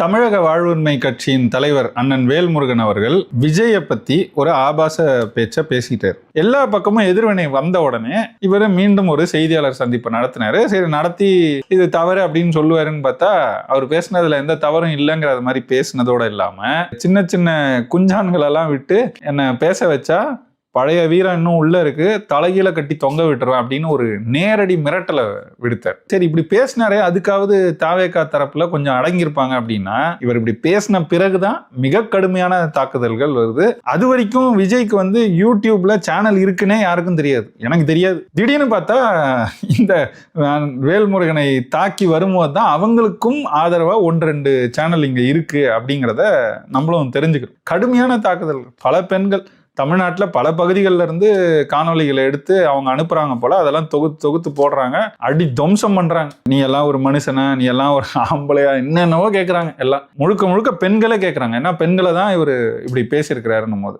தமிழக வாழ்வுரிமை கட்சியின் தலைவர் அண்ணன் வேல்முருகன் அவர்கள் விஜயை பத்தி ஒரு ஆபாச பேச்ச பேசிட்டார். எல்லா பக்கமும் எதிர்வினை வந்த உடனே இவர் மீண்டும் ஒரு செய்தியாளர் சந்திப்பு நடத்தினாரு. சரி நடத்தி இது தவறு அப்படின்னு சொல்லுவாருன்னு பார்த்தா அவர் பேசினதுல எந்த தவறும் இல்லைங்கிற மாதிரி பேசினதோட இல்லாம சின்ன சின்ன குஞ்சான்கள் எல்லாம் விட்டு என்ன பேச வச்சா பழைய வீரம் இன்னும் உள்ள இருக்கு. தலைகீழ கட்டி தொங்க விட்டுருவேன் அப்படின்னு ஒரு நேரடி மிரட்டலை விடுத்தார். சரி இப்படி பேசினாரே அதுக்காவது தாவேக்கா தரப்புல கொஞ்சம் அடங்கியிருப்பாங்க அப்படின்னா இவர் இப்படி பேசின பிறகுதான் மிக கடுமையான தாக்குதல்கள் வருது. அது வரைக்கும் விஜய்க்கு வந்து யூடியூப்ல சேனல் இருக்குன்னே யாருக்கும் தெரியாது. எனக்கு தெரியாது. திடீர்னு பார்த்தா இந்த வேல்முருகனை தாக்கி வரும்போது தான் அவங்களுக்கும் ஆதரவா ஒன்று ரெண்டு சேனல் இங்க இருக்கு அப்படிங்கிறத நம்மளும் தெரிஞ்சுக்கிறோம் கடுமையான தாக்குதல் பல பெண்கள் தமிழ்நாட்டில் பல பகுதிகளில் இருந்து காணொளிகளை எடுத்து அவங்க அனுப்புறாங்க போல அதெல்லாம் தொகுத்து தொகுத்து போடுறாங்க. அடி துவம்சம் பண்றாங்க. நீ எல்லாம் ஒரு மனுஷனா நீ எல்லாம் ஒரு ஆம்பளையா என்னென்னவோ கேட்குறாங்க எல்லாம். முழுக்க முழுக்க பெண்களே கேட்குறாங்க ஏன்னா பெண்களை தான் இவர் இப்படி பேசியிருக்கிறாருன்னும் போது.